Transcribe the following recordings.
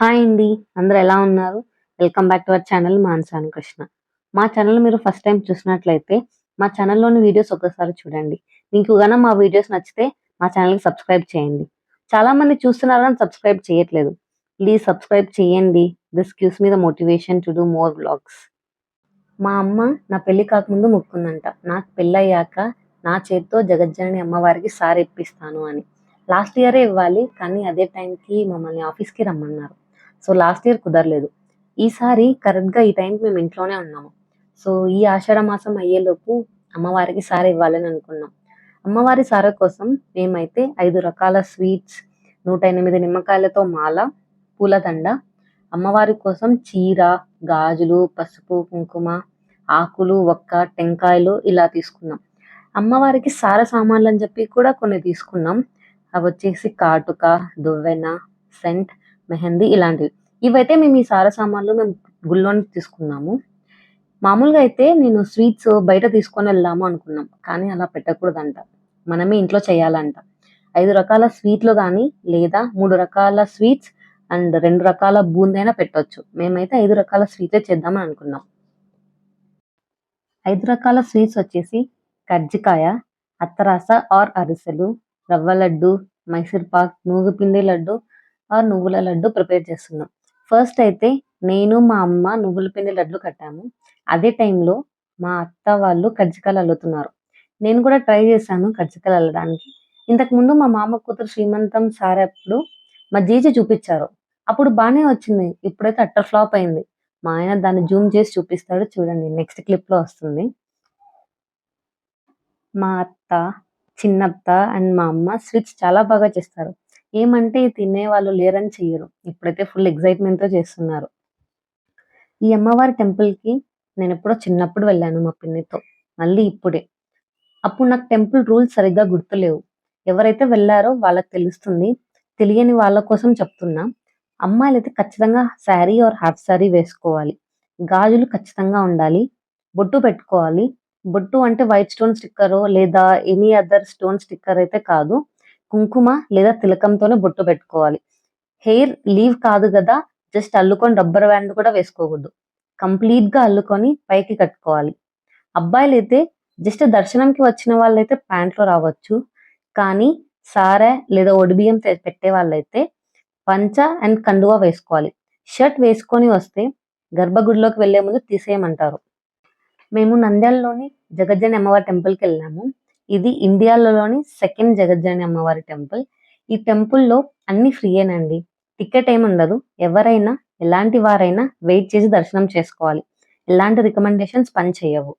Hi అండి అందరూ ఎలా ఉన్నారు? Welcome back to our channel మాన్సాను Krishna మా ఛానల్ మీరు ఫస్ట్ టైం చూసినట్లయితే మా ఛానల్లోని వీడియోస్ ఒకసారి చూడండి. మీకు గన మా వీడియోస్ నచ్చితే మా ఛానల్కి సబ్స్క్రైబ్ చేయండి. చాలా మంది చూస్తున్నారు సబ్స్క్రైబ్ చేయట్లేదు. ప్లీజ్ సబ్స్క్రైబ్ చేయండి. This gives me the motivation to do more blogs మా అమ్మ నా పెళ్ళి కాకముందు మొక్కుందంట. నాకు పెళ్ళయ్యాక నా చేత్తో జగజ్జనని అమ్మవారికి సార్ ఇప్పిస్తాను అని. లాస్ట్ ఇయరే ఇవ్వాలి కానీ అదే టైంకి మమ్మల్ని ఆఫీస్కి రమ్మన్నారు. సో లాస్ట్ ఇయర్ కుదరలేదు. ఈసారి కరెక్ట్గా ఈ టైంకి మేము ఇంట్లోనే ఉన్నాము. సో ఈ ఆషాఢ మాసం అయ్యేలోపు అమ్మవారికి సారి ఇవ్వాలని అనుకున్నాం. అమ్మవారి సార కోసం మేమైతే ఐదు రకాల స్వీట్స్ నూట ఎనిమిది నిమ్మకాయలతో మాల పూలదండ అమ్మవారి కోసం చీర గాజులు పసుపు కుంకుమ ఆకులు ఒక్క టెంకాయలు ఇలా తీసుకున్నాం. అమ్మవారికి సార సామాన్లు అని చెప్పి కూడా కొన్ని తీసుకున్నాం. అవి వచ్చేసి కాటుక దువ్వెన సెంట్ మెహందీ ఇలాంటివి. ఇవైతే మేము ఈ సార సామాన్లు మేము గుళ్ళోని తీసుకున్నాము. మామూలుగా అయితే నేను స్వీట్స్ బయట తీసుకొని వెళ్దాము అనుకున్నాం కానీ అలా పెట్టకూడదంట. మనమే ఇంట్లో చేయాలంట. ఐదు రకాల స్వీట్లు కానీ లేదా మూడు రకాల స్వీట్స్ అండ్ రెండు రకాల బూందైనా పెట్టొచ్చు. మేమైతే ఐదు రకాల స్వీట్లే చేద్దామని అనుకున్నాం. ఐదు రకాల స్వీట్స్ వచ్చేసి కజ్జికాయ అత్తరాస ఆర్ అరిసెలు రవ్వ లడ్డు మైసూర్ పాక్ నువ్వు లడ్డు ఆర్ నువ్వుల లడ్డు ప్రిపేర్ చేస్తున్నాం. ఫస్ట్ అయితే నేను మా అమ్మ నువ్వుల పిండి లడ్డు కట్టాము. అదే టైంలో మా అత్త వాళ్ళు కజ్జికాయలు అల్లుతున్నారు. నేను కూడా ట్రై చేశాను కజ్జికాయలు అల్లడానికి. ఇంతకు ముందు మా మామ కూతురు శ్రీమంతం సార్ అప్పుడు మా జీజీ చూపించారు. అప్పుడు బాగానే వచ్చింది. ఇప్పుడైతే అట్టర్ ఫ్లాప్ అయింది. మా ఆయన దాన్ని జూమ్ చేసి చూపిస్తాడు చూడండి. నెక్స్ట్ క్లిప్లో వస్తుంది. మా అత్త చిన్నత్త అండ్ మా అమ్మ స్వీట్స్ చాలా బాగా చేస్తారు. ఏమంటే తినే వాళ్ళు లేరని చెయ్యరు. ఇప్పుడైతే ఫుల్ ఎక్సైట్మెంట్తో చేస్తున్నారు. ఈ అమ్మవారి టెంపుల్కి నేను ఎప్పుడో చిన్నప్పుడు వెళ్ళాను మా పిన్నితో. మళ్ళీ ఇప్పుడే. అప్పుడు నాకు టెంపుల్ రూల్స్ సరిగ్గా గుర్తులేవు. ఎవరైతే వెళ్ళారో వాళ్ళకి తెలుస్తుంది. తెలియని వాళ్ళ కోసం చెప్తున్నా. అమ్మాయిలు అయితే ఖచ్చితంగా శారీ ఆర్ హాఫ్ శారీ వేసుకోవాలి. గాజులు ఖచ్చితంగా ఉండాలి. బొట్టు పెట్టుకోవాలి. బొట్టు అంటే వైట్ స్టోన్ స్టిక్కర్ లేదా ఎనీ అదర్ స్టోన్ స్టిక్కర్ అయితే కాదు. కుంకుమ లేదా తిలకంతోనే బొట్టు పెట్టుకోవాలి. హెయిర్ లీవ్ కాదు కదా జస్ట్ అల్లుకొని రబ్బర్ బ్యాండ్ కూడా వేసుకోకూడదు. కంప్లీట్గా అల్లుకొని పైకి కట్టుకోవాలి. అబ్బాయిలు అయితే జస్ట్ దర్శనంకి వచ్చిన వాళ్ళైతే ప్యాంట్లో రావచ్చు. కానీ సారా లేదా ఒడిబియ్యం పెట్టే వాళ్ళైతే పంచ అండ్ కండువా వేసుకోవాలి. షర్ట్ వేసుకొని వస్తే గర్భగుడిలోకి వెళ్ళే ముందు తీసేయమంటారు. మేము నంద్యాలలోని జగజ్జని అమ్మవారి టెంపుల్కి వెళ్ళాము. ఇది ఇండియాలోని సెకండ్ జగజ్జాని అమ్మవారి టెంపుల్. ఈ టెంపుల్లో అన్ని ఫ్రీయేనండి. టికెట్ ఏమి ఉండదు. ఎవరైనా ఎలాంటి వారైనా వెయిట్ చేసి దర్శనం చేసుకోవాలి. ఎలాంటి రికమెండేషన్స్ పని చేయవు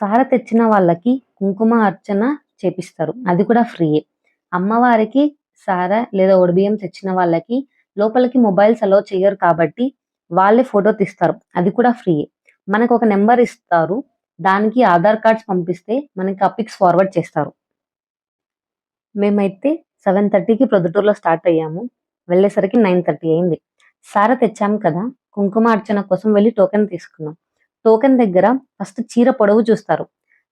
సార తెచ్చిన వాళ్ళకి కుంకుమ అర్చన చేపిస్తారు. అది కూడా ఫ్రీయే. అమ్మవారికి సార లేదా ఒడిబియ్యం తెచ్చిన వాళ్ళకి లోపలికి మొబైల్స్ అలో చేయరు కాబట్టి వాళ్ళే ఫోటో తీస్తారు. అది కూడా ఫ్రీయే. మనకు ఒక నెంబర్ ఇస్తారు. దానికి ఆధార్ కార్డ్స్ పంపిస్తే మనకి ఆ పిక్స్ ఫార్వర్డ్ చేస్తారు. మేమైతే సెవెన్ థర్టీకి ప్రొద్దుటూరులో స్టార్ట్ అయ్యాము. వెళ్ళేసరికి నైన్ థర్టీ అయింది. సార తెచ్చాము కదా కుంకుమ అర్చన కోసం వెళ్ళి టోకెన్ తీసుకున్నాం. టోకెన్ దగ్గర ఫస్ట్ చీర పొడవు చూస్తారు.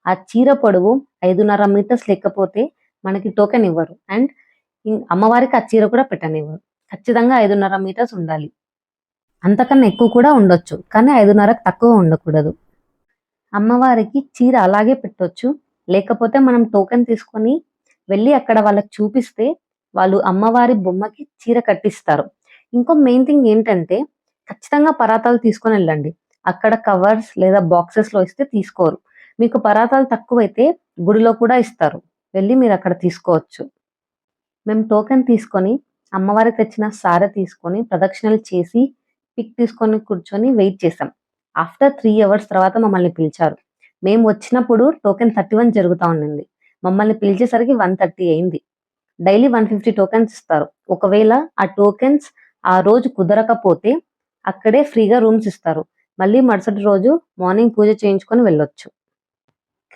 ఆ చీర పొడవు ఐదున్నర మీటర్స్ లేకపోతే మనకి టోకెన్ ఇవ్వరు. అండ్ అమ్మవారికి ఆ చీర కూడా పెట్టనివ్వరు. ఖచ్చితంగా ఐదున్నర మీటర్స్ ఉండాలి. అంతకన్నా ఎక్కువ కూడా ఉండొచ్చు. కానీ ఐదున్నరకు తక్కువ ఉండకూడదు. అమ్మవారికి చీర అలాగే పెట్టొచ్చు. లేకపోతే మనం టోకెన్ తీసుకొని వెళ్ళి అక్కడ వాళ్ళకి చూపిస్తే వాళ్ళు అమ్మవారి బొమ్మకి చీర కట్టిస్తారు. ఇంకో మెయిన్ థింగ్ ఏంటంటే ఖచ్చితంగా పరాతాలు తీసుకొని వెళ్ళండి. అక్కడ కవర్స్ లేదా బాక్సెస్లో ఇస్తే తీసుకోరు. మీకు పరాతాలు తక్కువైతే గుడిలో కూడా ఇస్తారు. వెళ్ళి మీరు అక్కడ తీసుకోవచ్చు. మేము టోకెన్ తీసుకొని అమ్మవారికి తెచ్చిన సారె తీసుకొని ప్రదక్షిణలు చేసి పిక్ తీసుకొని కూర్చొని వెయిట్ చేసాం ఆఫ్టర్ త్రీ అవర్స్ తర్వాత మమ్మల్ని పిలిచారు. మేము వచ్చినప్పుడు టోకెన్ థర్టీ వన్ జరుగుతూ ఉండింది. మమ్మల్ని పిలిచేసరికి వన్ థర్టీ అయింది. డైలీ వన్ ఫిఫ్టీ టోకెన్స్ ఇస్తారు. ఒకవేళ ఆ టోకెన్స్ ఆ రోజు కుదరకపోతే అక్కడే ఫ్రీగా రూమ్స్ ఇస్తారు. మళ్ళీ మరుసటి రోజు మార్నింగ్ పూజ చేయించుకొని వెళ్ళొచ్చు.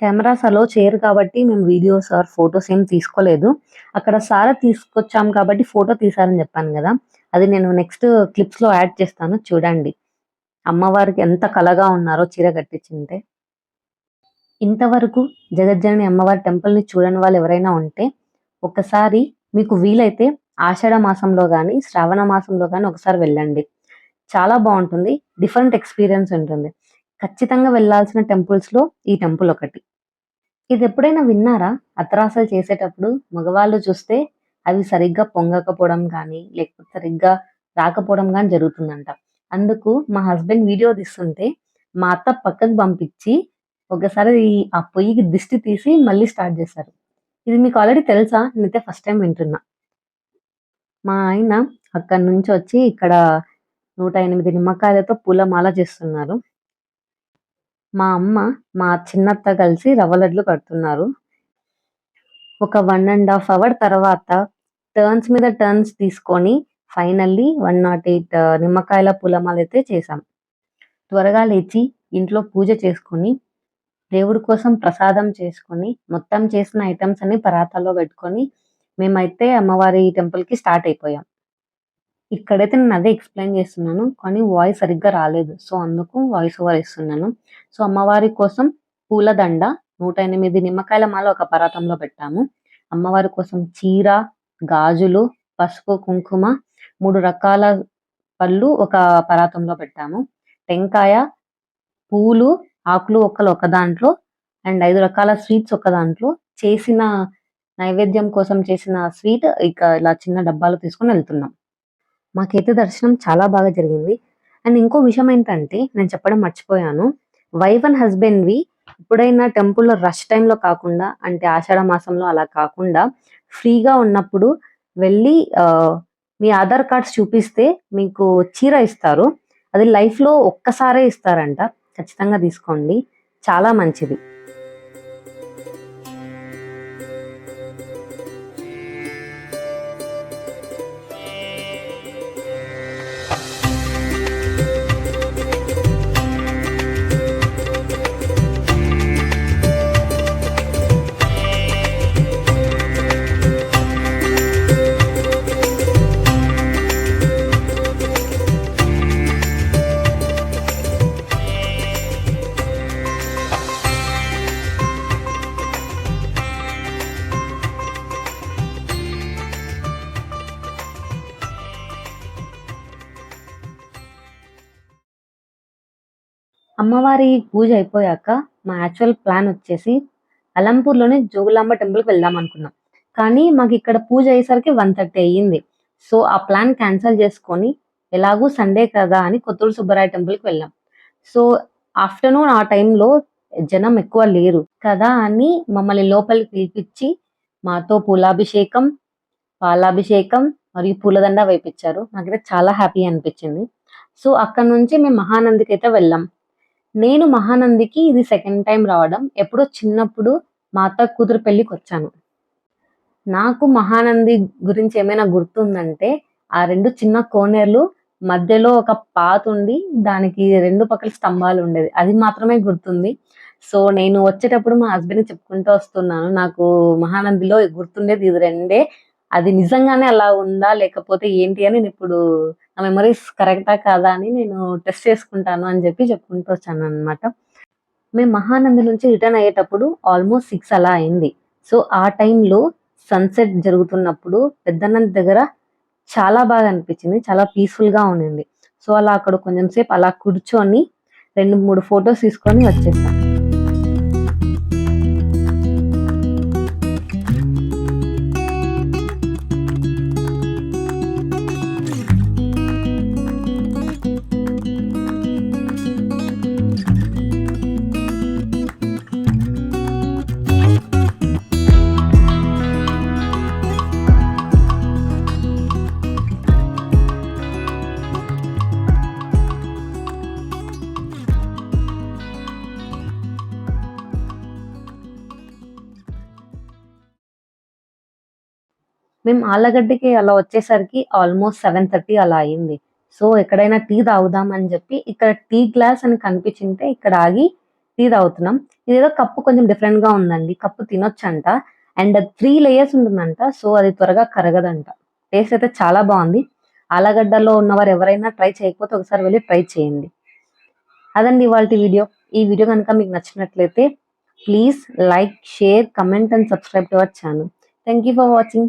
కెమెరాస్ అలో చేయరు కాబట్టి మేము వీడియోస్ ఆర్ ఫొటోస్ ఏం తీసుకోలేదు. అక్కడ సారా తీసుకొచ్చాం కాబట్టి ఫోటో తీసారని చెప్పాను కదా. అది నేను నెక్స్ట్ క్లిప్స్లో యాడ్ చేస్తాను. చూడండి. అమ్మవారికి ఎంత కలగా ఉన్నారో చీర కట్టించింటే ఇంతవరకు జగజ్జనని అమ్మవారి టెంపుల్ని చూడని వాళ్ళు ఎవరైనా ఉంటే ఒకసారి మీకు వీలైతే ఆషాఢ మాసంలో కానీ శ్రావణ మాసంలో కానీ ఒకసారి వెళ్ళండి. చాలా బాగుంటుంది డిఫరెంట్ ఎక్స్‌పీరియన్స్ ఉంటుంది. ఖచ్చితంగా వెళ్ళాల్సిన టెంపుల్స్‌లో ఈ టెంపుల్ ఒకటి. ఇది ఎప్పుడైనా విన్నారా? అత్తరాసలు చేసేటప్పుడు మగవాళ్ళు చూస్తే అవి సరిగ్గా పొంగకపోవడం కానీ లేకపోతే సరిగ్గా రాకపోవడం కానీ జరుగుతుందంట. అందుకు మా హస్బెండ్ వీడియో తీస్తుంటే, మా అత్త పక్కకు పంపించి, ఒకసారి ఆ పొయ్యికి దిష్టి తీసి మళ్ళీ స్టార్ట్ చేశారు. ఇది మీకు ఆల్రెడీ తెలుసా? నేనైతే ఫస్ట్ టైం వింటున్నా. మా ఆయన అక్కడి నుంచి వచ్చి ఇక్కడ 108 నిమ్మకాయలతో పూలమాల చేస్తున్నారు. మా అమ్మ, మా చిన్నత్త కలిసి రవ్వ లడ్లు కడుతున్నారు. ఒక వన్ అండ్ హాఫ్ అవర్ తర్వాత టర్న్స్ మీద టర్న్స్ తీసుకొని ఫైనల్లీ 108 uh, నిమ్మకాయల పూలమాలైతే చేశాం. త్వరగా లేచి ఇంట్లో పూజ చేసుకొని, దేవుడి కోసం ప్రసాదం చేసుకొని, మొత్తం చేసిన ఐటమ్స్ అన్ని పరాతాల్లో పెట్టుకొని, మేమైతే అమ్మవారి టెంపుల్‌కి స్టార్ట్ అయిపోయాం. ఇక్కడైతే నేను అదే ఎక్స్‌ప్లెయిన్ చేస్తున్నాను. కానీ వాయిస్ సరిగ్గా రాలేదు. సో, అందుకు వాయిస్ ఓవర్ ఇస్తున్నాను. సో, అమ్మవారి కోసం పూలదండ, 108 నిమ్మకాయల మాల ఒక పరాతంలో పెట్టాము. అమ్మవారి కోసం చీర, గాజులు, పసుపు, కుంకుమ, మూడు రకాల పళ్ళు ఒక పరాతంలో పెట్టాము. టెంకాయ, పూలు, ఆకులు, ఒక్కలు ఒక దాంట్లో అండ్ ఐదు రకాల స్వీట్స్ ఒక దాంట్లో, చేసిన నైవేద్యం కోసం చేసిన స్వీట్ ఇక ఇలా చిన్న డబ్బాలు తీసుకొని వెళ్తున్నాం మాకైతే దర్శనం చాలా బాగా జరిగింది. అండ్ ఇంకో విషయం ఏంటంటే నేను చెప్పడం మర్చిపోయాను. వైఫ్ అండ్ హస్బెండ్‌వి ఎప్పుడైనా టెంపుల్‌లో రష్ టైంలో కాకుండా అంటే ఆషాఢ మాసంలో అలా కాకుండా ఫ్రీగా ఉన్నప్పుడు వెళ్ళి మీ ఆధార్ కార్డ్స్ చూపిస్తే మీకు చీర ఇస్తారు. అది లైఫ్‌లో ఒక్కసారే ఇస్తారంట. ఖచ్చితంగా తీసుకోండి. చాలా మంచిది. అమ్మవారి పూజ అయిపోయాక మా యాక్చువల్ ప్లాన్ వచ్చేసి అలంపూర్‌లోనే జోగులాంబ టెంపుల్‌కి వెళ్దాం అనుకున్నాం. కానీ మాకు ఇక్కడ పూజ అయ్యేసరికి 1:30 అయ్యింది. సో, ఆ ప్లాన్ క్యాన్సిల్ చేసుకొని ఎలాగూ సండే కదా అని కొత్తూరు సుబ్బరాయ టెంపుల్‌కి వెళ్ళాం. సో, ఆఫ్టర్‌నూన్ ఆ టైంలో జనం ఎక్కువ లేరు కదా అని మమ్మల్ని లోపలికి పిలిపిచ్చి మాతో పూలాభిషేకం, పాలాభిషేకం మరియు పూలదండ వేపించారు నాకైతే చాలా హ్యాపీ అనిపించింది. సో, అక్కడి నుంచి మేము మహానందికి అయితే వెళ్ళాం. నేను మహానందికి ఇది సెకండ్ టైం రావడం. ఎప్పుడో చిన్నప్పుడు మా అత్త కూతురు పెళ్ళికొచ్చాను. నాకు మహానంది గురించి ఏమైనా గుర్తుందంటే ఆ రెండు చిన్న కోనేర్లు మధ్యలో ఒక పాత ఉండి దానికి రెండు పక్కల స్తంభాలు ఉండేది. అది మాత్రమే గుర్తుంది. సో, నేను వచ్చేటప్పుడు మా హస్బెండ్ చెప్పుకుంటూ వస్తున్నాను. నాకు మహానందిలో గుర్తుండేది ఇది రెండే. అది నిజంగానే అలా ఉందా? లేకపోతే ఏంటి అని నేను ఇప్పుడు నా మెమరీస్ కరెక్టా కాదా అని నేను టెస్ట్ చేసుకుంటాను అని చెప్పి చెప్పుకుంటూ వచ్చాను అనమాట మేము మహానంది నుంచి రిటర్న్ అయ్యేటప్పుడు ఆల్మోస్ట్ సిక్స్ అలా అయింది. సో, ఆ టైంలో సన్‌సెట్ జరుగుతున్నప్పుడు పెద్దనంది దగ్గర చాలా బాగా అనిపించింది. చాలా పీస్‌ఫుల్‌గా ఉండింది. సో, అలా అక్కడ కొంచెం సేపు అలా కూర్చొని 2, 3 ఫోటోస్ తీసుకొని వచ్చేసాను మేము ఆళ్ళగడ్డకి అలా వచ్చేసరికి ఆల్మోస్ట్ 7:30 అలా అయింది. సో, ఎక్కడైనా టీ తాగుదాం అని చెప్పి ఇక్కడ టీ గ్లాస్ అని కనిపించింటే ఇక్కడ ఆగి టీ తాగుతున్నాం. ఇదేదో కప్పు కొంచెం డిఫరెంట్‌గా ఉందండి. కప్పు తినొచ్చంట. అండ్ త్రీ లేయర్స్ ఉంటుందంట. సో, అది త్వరగా కరగదంట. టేస్ట్ అయితే చాలా బాగుంది ఆలగడ్డలో ఉన్నవారు ఎవరైనా ట్రై చేయకపోతే ఒకసారి వెళ్ళి ట్రై చేయండి. అదండి ఇవాళ వీడియో. ఈ వీడియో కనుక మీకు నచ్చినట్లయితే please like, share, comment and subscribe to our channel. Thank you for watching